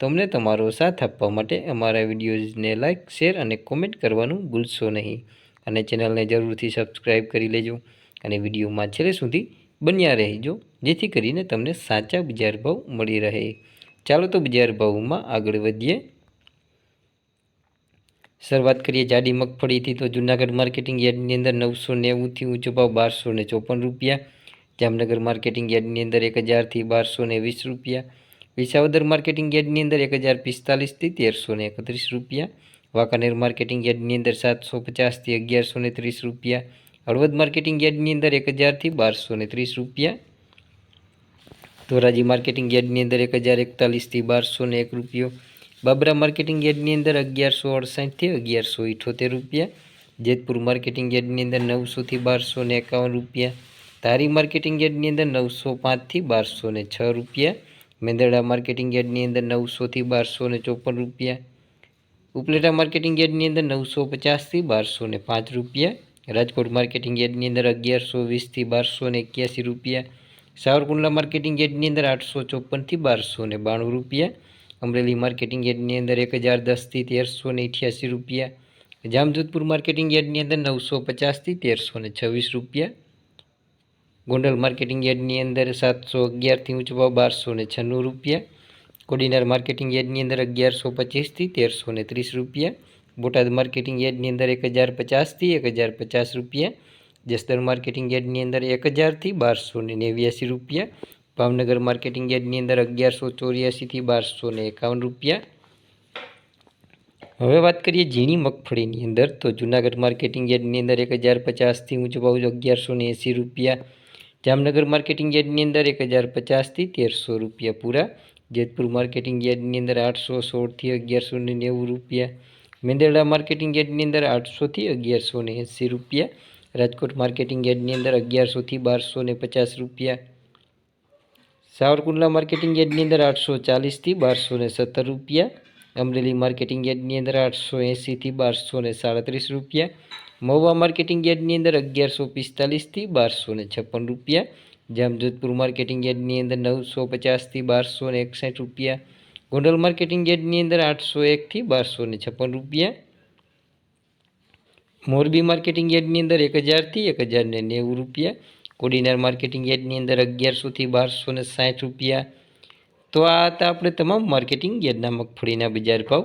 તો અમને તમારો સાથ આપવા માટે અમારા વિડીયોઝને લાઇક શેર અને કોમેન્ટ કરવાનું ભૂલશો નહીં. અને ચેનલને જરૂરથી સબસ્ક્રાઈબ કરી લેજો અને વિડીયોમાં છેલ્લે સુધી બન્યા રહેજો, જેથી કરીને તમને સાચા બજાર ભાવ મળી રહે. ચાલો તો બજાર ભાવમાં આગળ વધીએ. શરૂઆત કરીએ જાડી મગફળીથી. તો જૂનાગઢ માર્કેટિંગ યાર્ડની અંદર નવસો નેવુંથી ઊંચો ભાવ બારસો ચોપન રૂપિયા. જામનગર માર્કેટિંગ યાર્ડની અંદર એક હજારથી બારસો વીસ રૂપિયા. વિસાવદર માર્કેટિંગ યાર્ડની અંદર એક હજાર પિસ્તાલીસથી તેરસો ને એકત્રીસ રૂપિયા વાંકાનેર માર્કેટિંગ યાર્ડની અંદર સાતસો પચાસથી અગિયારસો ને ત્રીસ રૂપિયા હળવદ માર્કેટિંગ યાર્ડની અંદર એક હજારથી બારસો ને ત્રીસ રૂપિયા ધોરાજી માર્કેટિંગ યાર્ડની અંદર એક હજાર એકતાલીસથી બારસો ને એક રૂપિયો બાબરા માર્કેટિંગ યાર્ડની અંદર અગિયારસો અડસાઠથી અગિયારસો ઇઠોતેર રૂપિયા જેતપુર માર્કેટિંગ યાર્ડની અંદર નવસોથી બારસો ને એકાવન રૂપિયા ધારી માર્કેટિંગ યાર્ડની અંદર નવસો પાંચથી બારસો ને છ રૂપિયા મેંદરડા માર્કેટિંગ યાર્ડની અંદર નવસોથી બારસો ને ચોપન રૂપિયા. ઉપલેટા માર્કેટિંગ યાર્ડની અંદર નવસો પચાસથી બારસો ને પાંચ રૂપિયા. રાજકોટ માર્કેટિંગ યાર્ડની અંદર અગિયારસો વીસથી બારસો ને એક્યાસી રૂપિયા. સાવરકુંડલા માર્કેટિંગ યાર્ડની અંદર આઠસો ચોપનથી બારસો ને બાણું રૂપિયા. અમરેલી માર્કેટિંગ યાર્ડની અંદર એક હજાર દસથી તેરસો ને રૂપિયા. જામજોધપુર માર્કેટિંગ યાર્ડની અંદર નવસો પચાસથી તેરસો ને છવ્વીસ રૂપિયા. ગોંડલ માર્કેટિંગ યાર્ડની અંદર સાતસો અગિયારથી ઊંચો ભાવ બારસો ને છન્નું રૂપિયા. કોડીનાર માર્કેટિંગ યાર્ડની અંદર અગિયારસો પચીસથી તેરસો ને ત્રીસ રૂપિયા. બોટાદ માર્કેટિંગ યાર્ડની અંદર એક હજાર પચાસથી એક હજાર પચાસ રૂપિયા. જસદણ માર્કેટિંગ યાર્ડની અંદર એક હજારથી બારસો ને નેવ્યાસી રૂપિયા. ભાવનગર માર્કેટિંગ યાર્ડની અંદર અગિયારસો ચોર્યાસીથી બારસો ને એકાવન રૂપિયા. હવે વાત કરીએ ઝીણી મગફળીની અંદર. તો જૂનાગઢ માર્કેટિંગ યાર્ડની અંદર એક હજાર પચાસથી ઊંચો ભાવ અગિયારસો ને એંસી રૂપિયા. જામનગર માર્કેટિંગ યાર્ડની અંદર એક હજાર પચાસથી તેરસો રૂપિયા પૂરા, જેતપુર માર્કેટિંગ યાર્ડની અંદર આઠસો સોળથી અગિયારસો ને નેવું રૂપિયા મેંદરડા માર્કેટિંગ યાર્ડની અંદર આઠસોથી અગિયારસો ને એંસી રૂપિયા, રાજકોટ માર્કેટિંગ યાર્ડની અંદર અગિયારસોથી બારસો ને પચાસ રૂપિયા, સાવરકુંડલા માર્કેટિંગ યાર્ડની અંદર આઠસો ચાલીસથી બારસો ને સત્તર રૂપિયા, અમરેલી માર્કેટિંગ યાર્ડની અંદર આઠસો એંસીથી બારસો ને સાડત્રીસ રૂપિયા મહુવા માર્કેટિંગ યાર્ડની અંદર અગિયારસો પિસ્તાલીસથી બારસો ને છપ્પન રૂપિયા. જામજોધપુર માર્કેટિંગ યાર્ડની અંદર નવસો પચાસથી બારસો ને એકસઠ રૂપિયા. ગોંડલ માર્કેટિંગ યાર્ડની અંદર આઠસો એકથી બારસો ને છપ્પન રૂપિયા. મોરબી માર્કેટિંગ યાર્ડની અંદર એક હજારથી એક હજાર ને નેવું રૂપિયા. કોડીનાર માર્કેટિંગ યાર્ડની અંદર અગિયારસોથી બારસો ને સાઠ રૂપિયા. તો આ હતા આપણે તમામ માર્કેટિંગ યાર્ડના મગફળીના બજાર ભાવ.